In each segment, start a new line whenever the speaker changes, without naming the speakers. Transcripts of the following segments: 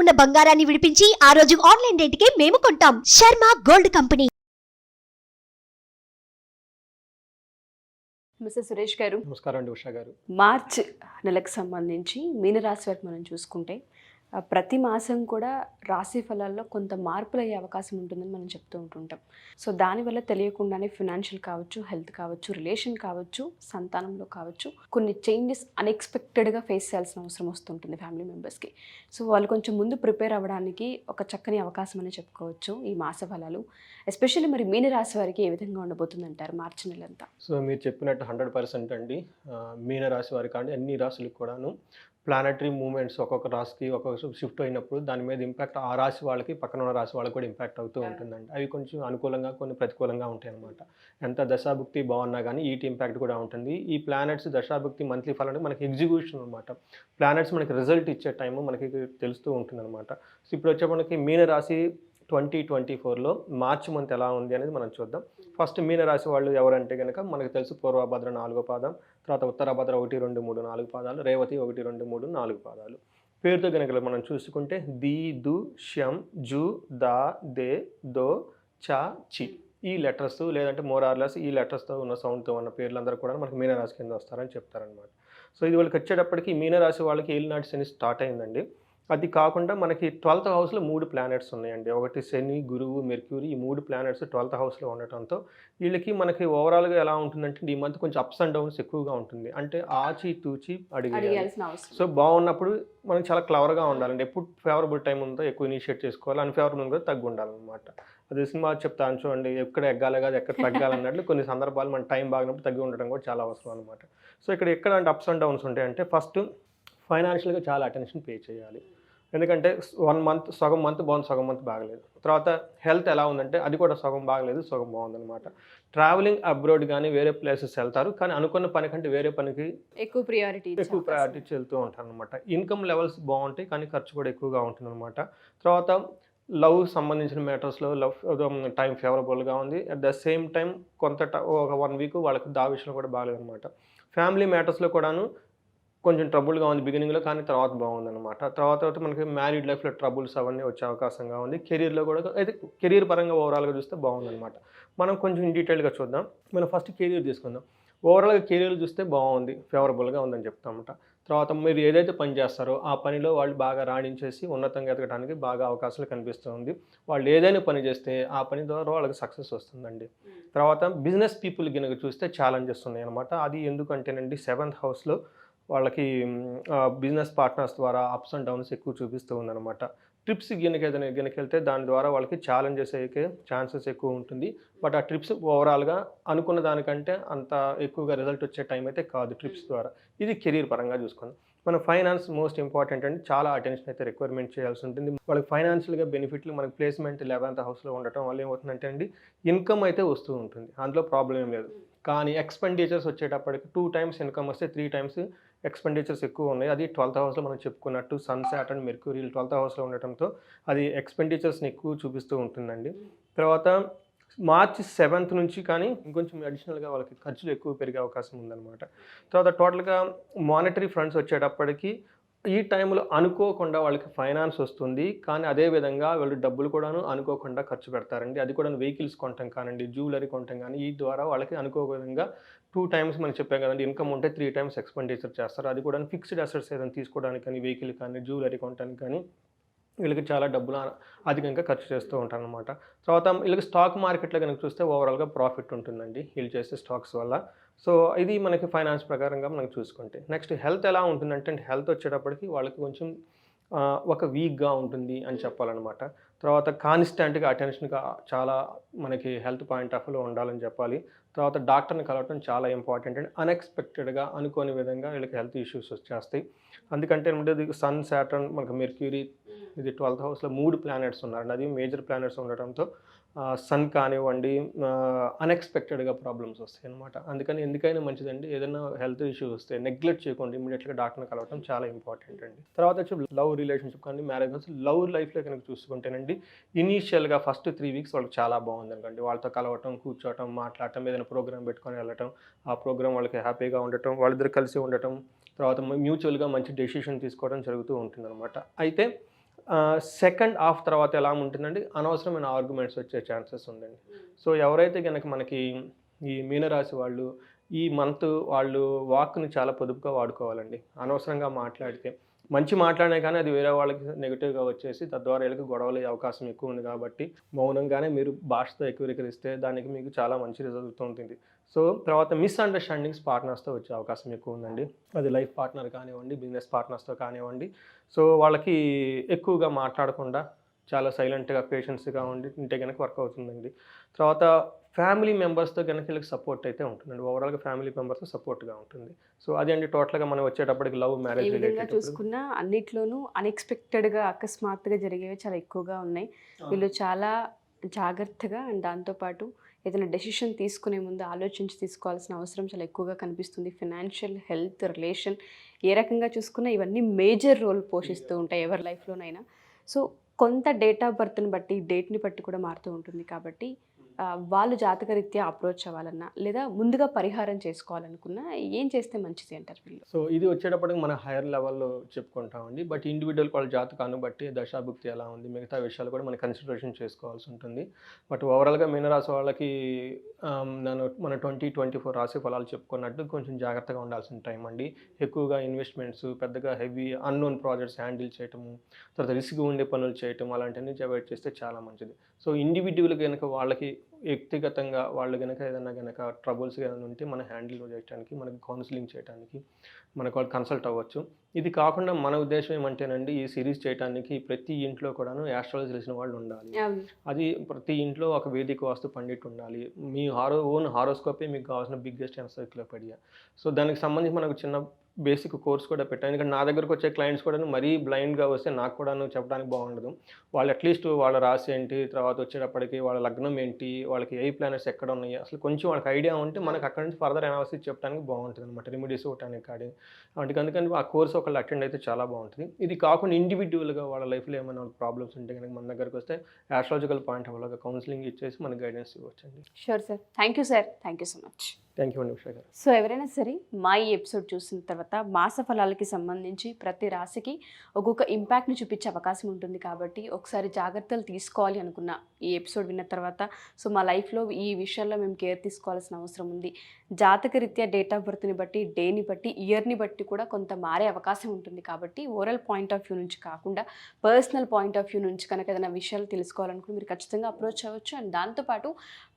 ఉన్న బంగారాన్ని విడిపించి ఆ రోజు ఆన్లైన్ రేటుకే మేము కొంటాం. Sharma gold company.
Mister Suresh గారు
నమస్కారం అండి ఉషా గారు.
మార్చ్ నెలకు సంబంధించి మీనరాశి వారికి మనం చూసుకుంటే ప్రతి మాసం కూడా రాశి ఫలాల్లో కొంత మార్పులు అయ్యే అవకాశం ఉంటుందని మనం చెప్తూ ఉంటుంటాం. సో దానివల్ల తెలియకుండానే ఫినాన్షియల్ కావచ్చు హెల్త్ కావచ్చు రిలేషన్ కావచ్చు సంతానంలో కావచ్చు కొన్ని చేంజెస్ అన్ఎక్స్పెక్టెడ్గా ఫేస్ చేయాల్సిన అవసరం వస్తుంటుంది ఫ్యామిలీ మెంబర్స్కి. సో వాళ్ళు కొంచెం ముందు ప్రిపేర్ అవ్వడానికి ఒక చక్కని అవకాశం అని చెప్పుకోవచ్చు ఈ మాస ఫలాలు. ఎస్పెషల్లీ మరి మీనరాశి వారికి ఏ విధంగా ఉండబోతుంది అంటారు మార్చి నెలంతా?
సో మీరు చెప్పినట్టు హండ్రెడ్ పర్సెంట్ అండి. మీన రాశి వారి కానీ అన్ని రాశులకు కూడాను ప్లానటరీ మూమెంట్స్ ఒక్కొక్క రాశికి ఒక్కొక్క షిఫ్ట్ అయినప్పుడు దాని మీద ఇంపాక్ట్ ఆ రాశి వాళ్ళకి పక్కన ఉన్న రాశి వాళ్ళకి కూడా ఇంపాక్ట్ అవుతూ ఉంటుందండి. అవి కొంచెం అనుకూలంగా కొన్ని ప్రతికూలంగా ఉంటాయి అన్నమాట ఎంత దశాభుక్తి బాగున్నా కానీ ఈటి ఇంపాక్ట్ కూడా ఉంటుంది. ఈ ప్లానెట్స్ దశాభుక్తి మంత్లీ ఫలం మనకి ఎగ్జిక్యూషన్ అనమాట ప్లానెట్స్ మనకి రిజల్ట్ ఇచ్చే టైము మనకి తెలుస్తూ ఉంటుంది అనమాట సో ఇప్పుడు వచ్చే మనకి మీన రాశి ట్వంటీ ట్వంటీ ఫోర్లో మార్చి మంత్ ఎలా ఉంది అనేది మనం చూద్దాం. ఫస్ట్ మీనరాశి వాళ్ళు ఎవరంటే కనుక మనకు తెలుసు పూర్వభద్ర నాలుగో పాదం తర్వాత ఉత్తరభద్ర ఒకటి రెండు మూడు నాలుగు పాదాలు రేవతి ఒకటి రెండు మూడు నాలుగు పాదాలు. పేరుతో కనుక మనం చూసుకుంటే ది దు షం జు దా దే దో చా చి. ఈ లెటర్స్ లేదంటే మోరార్లెస్ ఈ లెటర్స్తో ఉన్న సౌండ్తో ఉన్న పేర్లందరూ కూడా మనకి మీనరాశి కింద వస్తారని చెప్తారనమాట సో ఇది వాళ్ళకి వచ్చేటప్పటికి మీనరాశి వాళ్ళకి ఏలినాటి శని స్టార్ట్ అయిందండి. అది కాకుండా మనకి ట్వెల్త్ హౌస్లో మూడు ప్లానెట్స్ ఉన్నాయండి. ఒకటి శని గురువు మెర్క్యూరీ ఈ మూడు ప్లానెట్స్ ట్వెల్త్ హౌస్లో ఉండటంతో వీళ్ళకి మనకి ఓవరాల్గా ఎలా ఉంటుందంటే ఈ మంత్ కొంచెం అప్స్ అండ్ డౌన్స్ ఎక్కువగా ఉంటుంది. అంటే ఆచి తూచి అడిగేయాలి.
అవసరం
సో బాగున్నప్పుడు మనం చాలా క్లవర్గా ఉండాలండి. ఎప్పుడు ఫేవరబుల్ టైం ఉందో ఎక్కువ ఇనిషియేట్ చేసుకోవాలి. అన్ఫేవరబుల్ కూడా తగ్గి ఉండాలన్నమాట. అది సినిమా చెప్తాను చూడండి ఎక్కడ ఎగ్గాలి కాదు ఎక్కడ తగ్గాలన్నట్లు కొన్ని సందర్భాలు మన టైం బాగినప్పుడు తగ్గి ఉండడం కూడా చాలా అవసరం అనమాట సో ఇక్కడ ఎక్కడ అంటే అప్స్ అండ్ డౌన్స్ ఉంటాయంటే ఫస్ట్ ఫైనాన్షియల్గా చాలా అటెన్షన్ పే చేయాలి. ఎందుకంటే వన్ మంత్ సగం మంత్ బాగుంది సగం మంత్ బాగలేదు. తర్వాత హెల్త్ ఎలా ఉందంటే అది కూడా సగం బాగలేదు సగం బాగుందన్నమాట. ట్రావెలింగ్ అబ్రాడ్ కానీ వేరే ప్లేసెస్ వెళ్తారు కానీ అనుకున్న పని కంటే వేరే పనికి
ఎక్కువ ప్రియారిటీ
ఎక్కువ ప్రయారిటీ వెళ్తూ ఉంటారు అనమాట ఇన్కమ్ లెవెల్స్ బాగుంటాయి కానీ ఖర్చు కూడా ఎక్కువగా ఉంటుంది అనమాట తర్వాత లవ్ సంబంధించిన మ్యాటర్స్లో లవ్ టైం ఫేవరబుల్గా ఉంది. అట్ ద సేమ్ టైం కొంత ఒక వన్ వీక్ వాళ్ళకి దా విషయంలో కూడా బాగాలేదన్నమాట. ఫ్యామిలీ మ్యాటర్స్లో కూడాను కొంచెం ట్రబుల్గా ఉంది బిగినింగ్లో కానీ తర్వాత బాగుందన్నమాట. తర్వాత తర్వాత మనకి మ్యారీడ్ లైఫ్లో ట్రబుల్స్ అవన్నీ వచ్చే అవకాశంగా ఉంది. కెరీర్లో కూడా అయితే కెరీర్ పరంగా ఓవరాల్గా చూస్తే బాగుందన్నమాట. మనం కొంచెం డీటెయిల్గా చూద్దాం. మనం ఫస్ట్ కెరీర్ తీసుకుందాం. ఓవరాల్గా కెరీర్ చూస్తే బాగుంది ఫేవరబుల్గా ఉందని చెప్తామట తర్వాత మీరు ఏదైతే పని చేస్తారో ఆ పనిలో వాళ్ళు బాగా రాణించేసి ఉన్నతంగా ఎదగడానికి బాగా అవకాశాలు కనిపిస్తుంది వాళ్ళు ఏదైనా పని చేస్తే ఆ పని ద్వారా వాళ్ళకి సక్సెస్ వస్తుందండి. తర్వాత బిజినెస్ పీపుల్ గినక చూస్తే ఛాలెంజెస్ ఉన్నాయి అనమాట అది ఎందుకంటేనండి సెవెంత్ హౌస్లో వాళ్ళకి బిజినెస్ పార్ట్నర్స్ ద్వారా అప్స్ అండ్ డౌన్స్ ఎక్కువ చూపిస్తూ ఉందన్నమాట. ట్రిప్స్ గినక ఏదైనా గినక వెళ్తే దాని ద్వారా వాళ్ళకి ఛాలెంజెస్ అయ్యే ఛాన్సెస్ ఎక్కువ ఉంటుంది. బట్ ఆ ట్రిప్స్ ఓవరాల్గా అనుకున్న దానికంటే అంత ఎక్కువగా రిజల్ట్ వచ్చే టైం అయితే కాదు ట్రిప్స్ ద్వారా. ఇది కెరీర్ పరంగా చూసుకుందాం. మన ఫైనాన్స్ మోస్ట్ ఇంపార్టెంట్ అండి. చాలా అటెన్షన్ అయితే రిక్వైర్మెంట్ చేయాల్సి ఉంటుంది. వాళ్ళకి ఫైనాన్షియల్గా బెనిఫిట్లు మనకి ప్లేస్మెంట్ లెవెన్త్ హౌస్లో ఉండటం వల్ల ఏమవుతుందంటే అండి ఇన్కమ్ అయితే వస్తూ ఉంటుంది. అందులో ప్రాబ్లం ఏం లేదు. కానీ ఎక్స్పెండిచర్స్ వచ్చేటప్పటికి టూ టైమ్స్ ఇన్కమ్ వస్తే త్రీ టైమ్స్ ఎక్స్పెండిచర్స్ ఎక్కువ ఉన్నాయి. అది ట్వెల్త్ హౌస్లో మనం చెప్పుకున్నట్టు sun Sat and Mercury twelfth హౌస్లో ఉండటంతో అది ఎక్స్పెండిచర్స్ని ఎక్కువ చూపిస్తూ ఉంటుందండి. తర్వాత మార్చి సెవెంత్ నుంచి కానీ ఇంకొంచెం అడిషనల్గా వాళ్ళకి ఖర్చులు ఎక్కువ పెరిగే అవకాశం ఉందన్నమాట. తర్వాత టోటల్గా మానిటరీ ఫండ్స్ వచ్చేటప్పటికి ఈ టైంలో అనుకోకుండా వాళ్ళకి ఫైనాన్స్ వస్తుంది. కానీ అదే విధంగా వాళ్ళు డబ్బులు కూడాను అనుకోకుండా ఖర్చు పెడతారండి. అది కూడా వెహికల్స్ కొనటం కానివ్వండి జ్యువెలరీ కొనటం కానీ ఈ ద్వారా వాళ్ళకి అనుకో విధంగా టూ టైమ్స్ మనం చెప్పాం కదండి ఇన్కమ్ ఉంటే త్రీ టైమ్స్ ఎక్స్పెండిచర్ చేస్తారు. అది కూడా ఫిక్స్డ్ అసెట్స్ ఏదైనా తీసుకోవడానికి కానీ వెహికల్ కానీ జ్యువెలరీ కొనడానికి కానీ వీళ్ళకి చాలా డబ్బులు అధికంగా ఖర్చు చేస్తూ ఉంటారు అనమాట తర్వాత వీళ్ళకి స్టాక్ మార్కెట్లో కనుక చూస్తే ఓవరాల్గా ప్రాఫిట్ ఉంటుందండి. వీళ్ళు చేసే స్టాక్స్ వల్ల సో ఇది మనకి ఫైనాన్స్ ప్రకారంగా మనం చూసుకుంటే. నెక్స్ట్ హెల్త్ ఎలా ఉంటుందంటే హెల్త్ వచ్చేటప్పటికి వాళ్ళకి కొంచెం ఒక వీక్గా ఉంటుంది అని చెప్పాలన్నమాట. తర్వాత కాన్స్టెంట్గా అటెన్షన్గా చాలా మనకి హెల్త్ పాయింట్ ఆఫ్ వ్యూలో ఉండాలని చెప్పాలి. తర్వాత డాక్టర్ని కలవటం చాలా ఇంపార్టెంట్ అండ్. అన్ఎక్స్పెక్టెడ్గా అనుకోని విధంగా వీళ్ళకి హెల్త్ ఇష్యూస్ వచ్చేస్తాయి. అందుకంటే ఏంటంటే సన్ సాటర్న్ మనకి మెర్క్యూరీ ఇది ట్వెల్త్ హౌస్లో మూడు ప్లానెట్స్ ఉన్నారండి అది మేజర్ ప్లానెట్స్ ఉండటంతో సన్ కానివ్వండి అన్ఎక్స్పెక్టెడ్గా ప్రాబ్లమ్స్ వస్తాయి అనమాట అందుకని ఎందుకైనా మంచిదండి. ఏదైనా హెల్త్ ఇష్యూస్ వస్తే నెగ్లెక్ట్ చేయకుండా ఇమీడియట్గా డాక్టర్ని కలవడం చాలా ఇంపార్టెంట్ అండి. తర్వాత వచ్చి లవ్ రిలేషన్షిప్ కానీ మ్యారేజ్ లవ్ లైఫ్లో కనుక చూసుకుంటేనండి ఇనీషియల్గా ఫస్ట్ త్రీ వీక్స్ వాళ్ళకి చాలా బాగుంది అనుకోండి వాళ్ళతో కలవటం కూర్చోవటం మాట్లాడటం ఏదైనా ప్రోగ్రామ్ పెట్టుకొని వెళ్ళటం ఆ ప్రోగ్రామ్ వాళ్ళకి హ్యాపీగా ఉండటం వాళ్ళిద్దరు కలిసి ఉండటం తర్వాత మ్యూచువల్గా మంచి డెసిషన్ తీసుకోవడం జరుగుతూ ఉంటుంది అనమాట అయితే సెకండ్ హాఫ్ తర్వాత ఎలా ఉంటుందండి? అనవసరమైన ఆర్గ్యుమెంట్స్ వచ్చే ఛాన్సెస్ ఉందండి. సో ఎవరైతే కనుక మనకి ఈ మీనరాశి వాళ్ళు ఈ మంత్ వాళ్ళు వాక్ని చాలా పొదుపుగా వాడుకోవాలండి. అనవసరంగా మాట్లాడితే. మంచి మాట్లాడినా కానీ అది వేరే వాళ్ళకి నెగిటివ్గా వచ్చేసి తద్వారా వీళ్ళకి గొడవలు అవకాశం ఎక్కువ ఉంది కాబట్టి మౌనంగానే మీరు భాషతో ఎక్కువీకరిస్తే దానికి మీకు చాలా మంచి రిజల్ట్ ఉంటుంది సో తర్వాత మిస్అండర్స్టాండింగ్స్ పార్ట్నర్స్తో వచ్చే అవకాశం ఎక్కువ ఉందండి. అది లైఫ్ పార్ట్నర్ కానివ్వండి బిజినెస్ పార్ట్నర్స్తో కానివ్వండి. సో వాళ్ళకి ఎక్కువగా మాట్లాడకుండా చాలా సైలెంట్గా పేషెన్స్గా ఉండి ఉంటే కనుక వర్క్ అవుతుందండి. తర్వాత ఫ్యామిలీ మెంబర్స్తో కనుక వీళ్ళకి సపోర్ట్ అయితే ఉంటుందండి. ఓవరాల్గా ఫ్యామిలీ మెంబర్స్తో సపోర్ట్గా ఉంటుంది. సో అది అండి టోటల్గా మనం వచ్చేటప్పటికి లవ్ మ్యారేజ్ రిలేటెడ్
చూసుకున్నా అన్నిట్లోనూ అన్ఎక్స్పెక్టెడ్గా అకస్మాత్తుగా జరిగేవి చాలా ఎక్కువగా ఉన్నాయి. వీళ్ళు చాలా జాగ్రత్తగా అండ్ దాంతోపాటు ఏదైనా డెసిషన్ తీసుకునే ముందు ఆలోచించి తీసుకోవాల్సిన అవసరం చాలా ఎక్కువగా కనిపిస్తుంది. ఫినాన్షియల్ హెల్త్ రిలేషన్ ఏ రకంగా చూసుకున్నా ఇవన్నీ మేజర్ రోల్ పోషిస్తూ ఉంటాయి ఎవరి లైఫ్లోనైనా. సో కొంత డేట్ ఆఫ్ బర్త్ని బట్టి డేట్ని బట్టి కూడా మారుతూ ఉంటుంది కాబట్టి వాళ్ళు జాతకరీత్యా అప్రోచ్ అవ్వాలన్నా లేదా ముందుగా పరిహారం చేసుకోవాలనుకున్నా ఏం చేస్తే మంచిది అంటారు వీళ్ళు?
సో ఇది వచ్చేటప్పటికి మన హైయర్ లెవెల్లో చెప్పుకుంటామండి. బట్ ఇండివిజువల్ వాళ్ళ జాతకాన్ని బట్టి దశాభుక్తి ఎలా ఉంది మిగతా విషయాలు కూడా మనం కన్సిడరేషన్ చేసుకోవాల్సి ఉంటుంది. బట్ ఓవరాల్గా మీనరాశి వాళ్ళకి నన్ను మన ట్వంటీ ట్వంటీ ఫోర్ రాశి ఫలాలు చెప్పుకున్నట్టు కొంచెం జాగ్రత్తగా ఉండాల్సిన టైం అండి. ఎక్కువగా ఇన్వెస్ట్మెంట్స్ పెద్దగా హెవీ అన్నోన్ ప్రాజెక్ట్స్ హ్యాండిల్ చేయటము తర్వాత రిస్క్ ఉండే పనులు చేయటం అలాంటివన్నీ అవాయిడ్ చేస్తే చాలా మంచిది. సో ఇండివిజువల్ కనుక వాళ్ళకి వ్యక్తిగతంగా వాళ్ళు కనుక ఏదైనా కనుక ట్రబుల్స్ ఏదైనా ఉంటే మనం హ్యాండిల్ చేయడానికి మనకి కౌన్సిలింగ్ చేయడానికి మనకు వాళ్ళు కన్సల్ట్ అవ్వచ్చు. ఇది కాకుండా మన ఉద్దేశం ఏమంటేనండి ఈ సిరీస్ చేయడానికి ప్రతి ఇంట్లో కూడాను యాస్ట్రాలజీ తెలిసిన వాళ్ళు ఉండాలి. అది ప్రతి ఇంట్లో ఒక వేదిక వాస్తు పండిట్ ఉండాలి. మీ హారో ఓన్ హారోస్కోపే మీకు కావాల్సిన బిగ్గెస్ట్ ఎన్సైక్లోపీడియా సో దానికి సంబంధించి మనకు చిన్న బేసిక్ కోర్స్ కూడా పెట్టాను. ఎందుకంటే నా దగ్గరకు వచ్చే క్లయింట్స్ కూడా మరీ బ్లైండ్గా వస్తే నాకు కూడా చెప్పడానికి బాగుండదు. వాళ్ళు అట్లీస్ట్ వాళ్ళ రాసి ఏంటి తర్వాత వచ్చేటప్పటికి వాళ్ళ లగ్నం ఏంటి వాళ్ళకి ఏ ప్లానెట్స్ ఎక్కడ ఉన్నాయి అసలు కొంచెం వాళ్ళకి ఐడియా ఉంటే మనకు అక్కడ నుంచి ఫర్దర్ అనాలిసిస్ చెప్పడానికి బాగుంటుంది అనమాట రెమెడీస్ ఇవ్వడానికి కానీ వాటికి అందుకని ఆ కోర్స్ ఒకళ్ళు అటెండ్ అయితే చాలా బాగుంటుంది. ఇది కాకుండా ఇండివిజువల్గా వాళ్ళ లైఫ్లో ఏమైనా ప్రాబ్లమ్స్ ఉంటే కనుక మన దగ్గరకు వస్తే ఆస్ట్రాలజికల్ పాయింట్ ఆఫ్ వ్యూగా కౌన్సిలింగ్ ఇచ్చేసి మనకి guidance ఇవ్వచ్చండి.
Sure sir thank you sir thank you so much
thank you అండి ఉషా గారు
సో ఎవరైనా సరే మా ఈ ఎపిసోడ్ చూసిన తర్వాత మాస ఫలాలకి సంబంధించి ప్రతి రాశికి ఒక్కొక్క ఇంపాక్ట్ని చూపించే అవకాశం ఉంటుంది కాబట్టి ఒకసారి జాగ్రత్తలు తీసుకోవాలి అనుకున్న ఈ ఎపిసోడ్ విన్న తర్వాత. సో మా లైఫ్లో ఈ విషయాల్లో మేము కేర్ తీసుకోవాల్సిన అవసరం ఉంది. జాతక రీత్యా డేట్ ఆఫ్ బర్త్ని బట్టి డేని బట్టి ఇయర్ని బట్టి కూడా కొంత మారే అవకాశం ఉంటుంది కాబట్టి ఓరల్ పాయింట్ ఆఫ్ వ్యూ నుంచి కాకుండా పర్సనల్ పాయింట్ ఆఫ్ వ్యూ నుంచి కనుక ఏదైనా విషయాలు తెలుసుకోవాలనుకుంటే మీరు ఖచ్చితంగా అప్రోచ్ అవ్వచ్చు. అండ్ దాంతోపాటు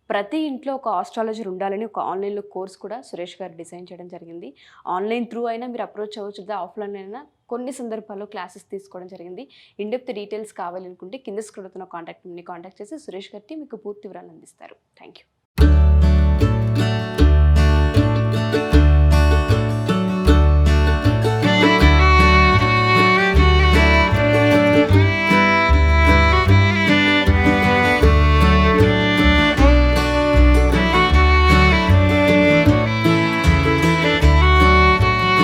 ప్రతి ఇంట్లో ఒక ఆస్ట్రాలజర్ ఉండాలని ఒక ఆన్లైన్లో కోర్స్ కూడా సురేష్ గారు డిజైన్ చేయడం జరిగింది. ఆన్లైన్ త్రూ అయినా మీరు అప్రోచ్ అవ్వచ్చు లేదా ఆఫ్లైన్ అయినా కొన్ని సందర్భాల్లో క్లాసెస్ తీసుకోవడం జరిగింది. ఇండెప్త్ డీటెయిల్స్ కావాలనుకుంటే కింద స్క్రోల్ అవుతున్న కాంటాక్ట్ కాంటాక్ట్ చేసి సురేష్ గారికి మీకు పూర్తి వివరాలు అందిస్తారు. Thank you